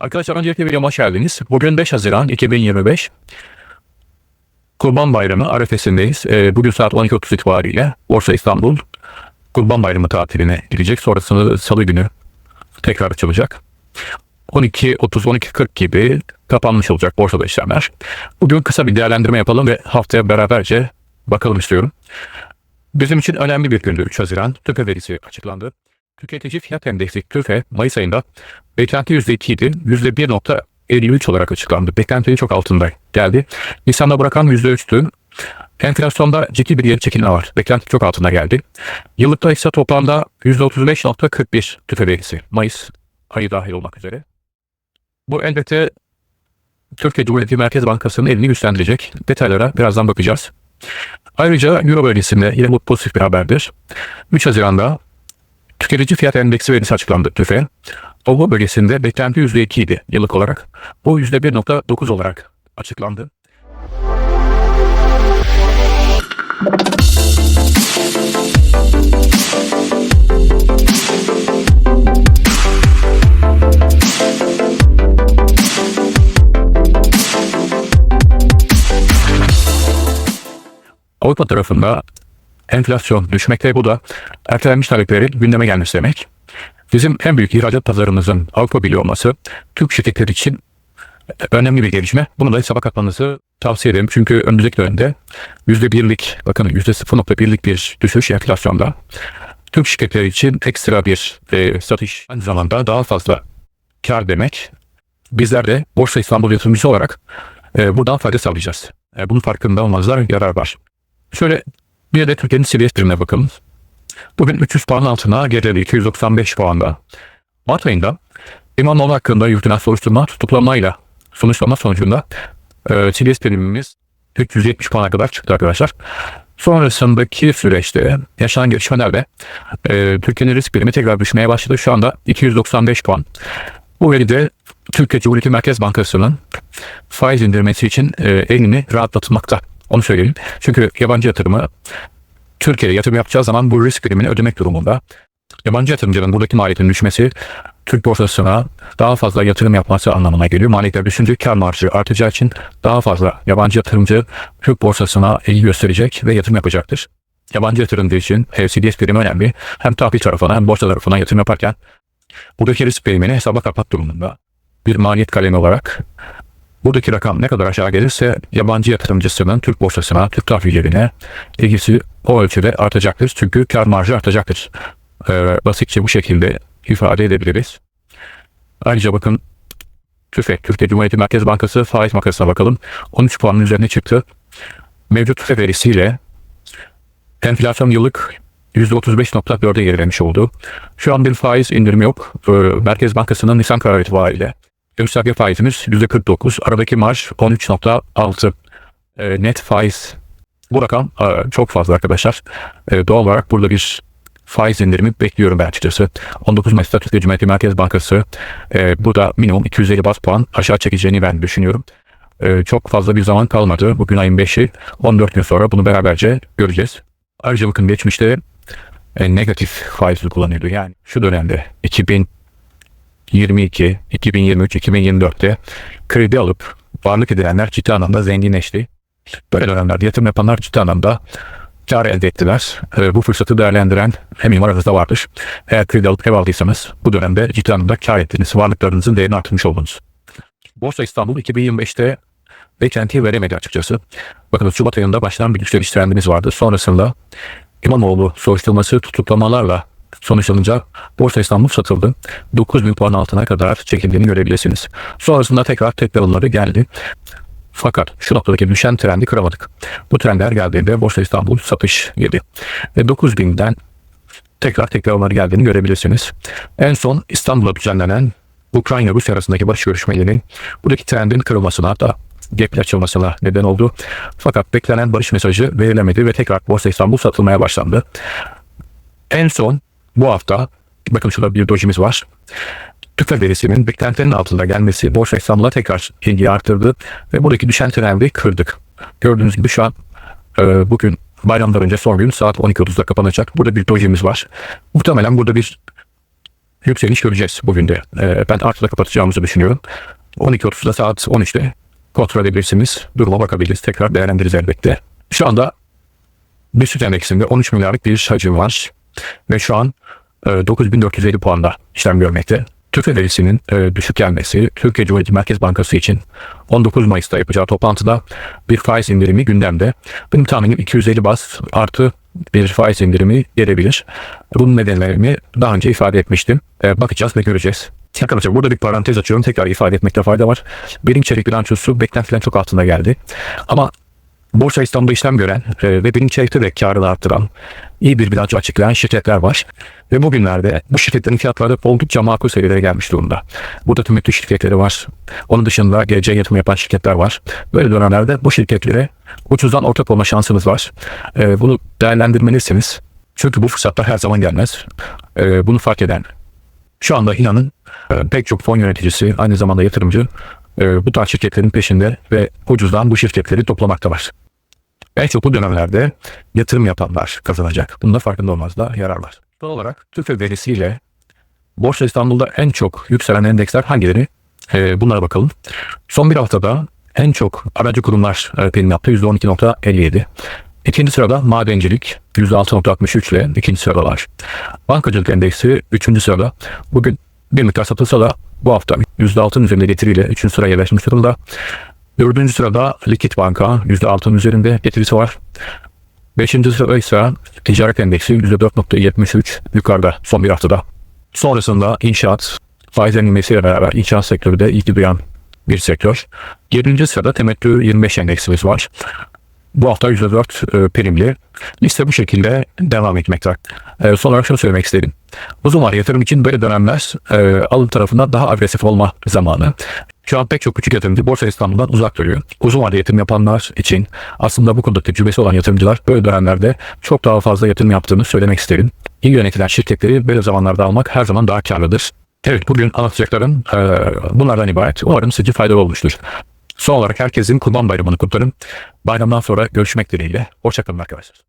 Arkadaşlar öncelikle videoma hoş geldiniz. Bugün 5 Haziran 2025. Kurban Bayramı arefesindeyiz. Ee, bugün saat 12.30 itibariyle Borsa İstanbul Kurban Bayramı tatiline girecek. Sonrasında salı günü tekrar açılacak. 12.30-12.40 gibi kapanmış olacak borsada işlemler. Bugün kısa bir değerlendirme yapalım ve haftaya beraberce bakalım istiyorum. Bizim için önemli bir gündü 3 Haziran. TÜFE verisi açıklandı. Tüketici fiyat endeksi TÜFE Mayıs ayında beklenti %2 idi. %1.53 olarak açıklandı. Beklentinin çok altında geldi. Nisan'da bırakan %3'tü. Enflasyonda ciddi bir geri çekilme var. Beklenti çok altında geldi. Yıllıkta ise toplamda %35.41 TÜFE verisi. Mayıs ayı dahil olmak üzere. Bu elbette Türkiye Cumhuriyeti Merkez Bankası'nın elini güçlendirecek. Detaylara birazdan bakacağız. Ayrıca Euro bölgesinde yine bu pozitif bir haberdir. 3 Haziran'da tüketici fiyat endeksi verisi açıklandı TÜFE. Avrupa bölgesinde beklenti %2 idi yıllık olarak. Bu %1.9 olarak açıklandı. Avrupa tarafında enflasyon düşmekte bu da ertelenmiş taleplerin gündeme gelmesi demek. Bizim en büyük ihracat pazarımızın Avrupa Birliği olması Türk şirketleri için önemli bir gelişme. Bunu da hesaba katmanızı tavsiye ederim. Çünkü önümüzdeki dönemde %1'lik, bakın %0.1'lik bir düşüş enflasyonda Türk şirketleri için ekstra bir e, satış aynı zamanda daha fazla kar demek. Bizler de Borsa İstanbul yatırımcısı olarak e, buradan fayda sağlayacağız. E, bunun farkında olmazlar, yarar var. Şöyle bir de Türkiye'nin CDS primine bakalım. Bugün 300 puan altına geriledi 295 puanda. Mart ayında İmamoğlu hakkında yürütülen soruşturma tutuklamayla sonuçlama sonucunda e, CDS primimiz 370 puana kadar çıktı arkadaşlar. Sonrasındaki süreçte yaşanan gelişmelerle e, Türkiye'nin risk primi tekrar düşmeye başladı. Şu anda 295 puan. Bu veri de Türkiye Cumhuriyeti Merkez Bankası'nın faiz indirmesi için e, elini rahatlatmakta. Onu söyleyeyim. Çünkü yabancı yatırımı Türkiye'ye yatırım yapacağı zaman bu risk primini ödemek durumunda. Yabancı yatırımcının buradaki maliyetin düşmesi Türk borsasına daha fazla yatırım yapması anlamına geliyor. Maliyetler düşünce kar marjı artacağı için daha fazla yabancı yatırımcı Türk borsasına ilgi gösterecek ve yatırım yapacaktır. Yabancı yatırımcı için CDS primi önemli. Hem tahvil tarafına hem borsa tarafına yatırım yaparken buradaki risk primini hesaba kapat durumunda. Bir maliyet kalemi olarak Buradaki rakam ne kadar aşağı gelirse yabancı yatırımcısının Türk borsasına, Türk tahvillerine ilgisi o ölçüde artacaktır. Çünkü kar marjı artacaktır. Ee, basitçe bu şekilde ifade edebiliriz. Ayrıca bakın TÜFE, Türkiye Cumhuriyeti Merkez Bankası faiz makasına bakalım. 13 puanın üzerine çıktı. Mevcut TÜFE verisiyle enflasyon yıllık %35.4'e gerilemiş oldu. Şu an bir faiz indirimi yok. Ee, Merkez Bankası'nın Nisan kararı itibariyle Gösterge faizimiz %49. Aradaki marj 13.6. E, net faiz. Bu rakam e, çok fazla arkadaşlar. E, doğal olarak burada bir faiz indirimi bekliyorum ben açıkçası. 19 Mayıs'ta Türkiye Cumhuriyeti Merkez Bankası e, burada minimum 250 bas puan aşağı çekeceğini ben düşünüyorum. E, çok fazla bir zaman kalmadı. Bugün ayın 5'i 14 gün sonra bunu beraberce göreceğiz. Ayrıca bakın geçmişte e, negatif faiz kullanıyordu. Yani şu dönemde 2000 22, 2023, 2024'te kredi alıp varlık edilenler ciddi anlamda zenginleşti. Böyle dönemlerde yatırım yapanlar ciddi anlamda kar elde ettiler. E, bu fırsatı değerlendiren eminim aranızda vardır. Eğer kredi alıp ev aldıysanız bu dönemde ciddi anlamda kar ettiniz. Varlıklarınızın değerini artırmış oldunuz. Borsa İstanbul 2025'te beklentiyi veremedi açıkçası. Bakın Şubat ayında başlayan bir yükseliş trendimiz vardı. Sonrasında İmamoğlu soruşturması tutuklamalarla sonuçlanınca Borsa İstanbul satıldı. 9000 puan altına kadar çekildiğini görebilirsiniz. Sonrasında tekrar tekrarları geldi. Fakat şu noktadaki düşen trendi kıramadık. Bu trendler geldiğinde Borsa İstanbul satış yedi. Ve 9000'den tekrar tekrarları geldiğini görebilirsiniz. En son İstanbul'da düzenlenen Ukrayna Rusya arasındaki barış görüşmelerinin buradaki trendin kırılmasına da gap'ler açılmasına neden oldu. Fakat beklenen barış mesajı verilemedi ve tekrar Borsa İstanbul satılmaya başlandı. En son bu hafta bakın şurada bir dojimiz var. TÜFE verisinin beklentilerin altında gelmesi Borsa İstanbul'a tekrar ilgi arttırdı ve buradaki düşen trendi kırdık. Gördüğünüz gibi şu an e, bugün bayramdan önce son gün saat 12.30'da kapanacak. Burada bir dojimiz var. Muhtemelen burada bir yükseliş göreceğiz bugün de. Ee, ben artıda kapatacağımızı düşünüyorum. 12.30'da saat 13'te kontrol edebilirsiniz. Duruma bakabiliriz. Tekrar değerlendiririz elbette. Şu anda BIST endeksinde 13 milyarlık bir hacim var. Ve şu an e, 9450 puanda işlem görmekte. Türk verisinin e, düşük gelmesi Türkiye Cumhuriyeti Merkez Bankası için 19 Mayıs'ta yapacağı toplantıda bir faiz indirimi gündemde. Benim tahminim 250 bas artı bir faiz indirimi gelebilir. Bunun nedenlerini daha önce ifade etmiştim. E, bakacağız ve göreceğiz. Arkadaşlar burada bir parantez açıyorum. Tekrar ifade etmekte fayda var. Birinci çeyrek bilançosu beklentilerin çok altında geldi. Ama Borsa İstanbul'da işlem gören e, ve çeyrekte de karını arttıran iyi bir bilanço açıklayan şirketler var. Ve bugünlerde bu şirketlerin fiyatları oldukça makul seviyelere gelmiş durumda. Burada temettü şirketleri var. Onun dışında geleceğe yatırım yapan şirketler var. Böyle dönemlerde bu şirketlere ucuzdan ortak olma şansınız var. E, bunu değerlendirmelisiniz. Çünkü bu fırsatlar her zaman gelmez. E, bunu fark eden şu anda inanın e, pek çok fon yöneticisi aynı zamanda yatırımcı e, bu tarz şirketlerin peşinde ve ucuzdan bu şirketleri toplamakta var. En çok bu dönemlerde yatırım yapanlar kazanacak. Bunda farkında olmazda yarar var. Son olarak TÜFE verisiyle Borsa İstanbul'da en çok yükselen endeksler hangileri? E, bunlara bakalım. Son bir haftada en çok aracı kurumlar e, prim yaptı %12.57. İkinci sırada madencilik %6.63 ile ikinci sıradalar. Bankacılık endeksi üçüncü sırada. Bugün bir miktar satılsa da bu hafta %6'nın üzerinde getiriyle üçüncü sıraya yerleşmiş durumda. Dördüncü sırada Likit Banka %6'nın üzerinde getirisi var. Beşinci sırada ise ticaret endeksi %4.73 yukarıda son bir haftada. Sonrasında inşaat faizlerin inmesiyle beraber inşaat sektörü de ilgi duyan bir sektör. Yedinci sırada temettü 25 endeksimiz var. Bu hafta %4 e, primli. Liste bu şekilde devam etmekte. E, son olarak şunu söylemek istedim. Uzun vadeli yatırım için böyle dönemler e, alım tarafında daha agresif olma zamanı. Şu an pek çok küçük yatırımcı Borsa İstanbul'dan uzak duruyor. Uzun vadeli yatırım yapanlar için aslında bu konuda tecrübesi olan yatırımcılar böyle dönemlerde çok daha fazla yatırım yaptığını söylemek isterim. İyi yönetilen şirketleri böyle zamanlarda almak her zaman daha karlıdır. Evet bugün anlatacaklarım e, bunlardan ibaret. Umarım sizce faydalı olmuştur. Son olarak herkesin Kurban Bayramı'nı kutlarım. Bayramdan sonra görüşmek dileğiyle. Hoşçakalın arkadaşlar.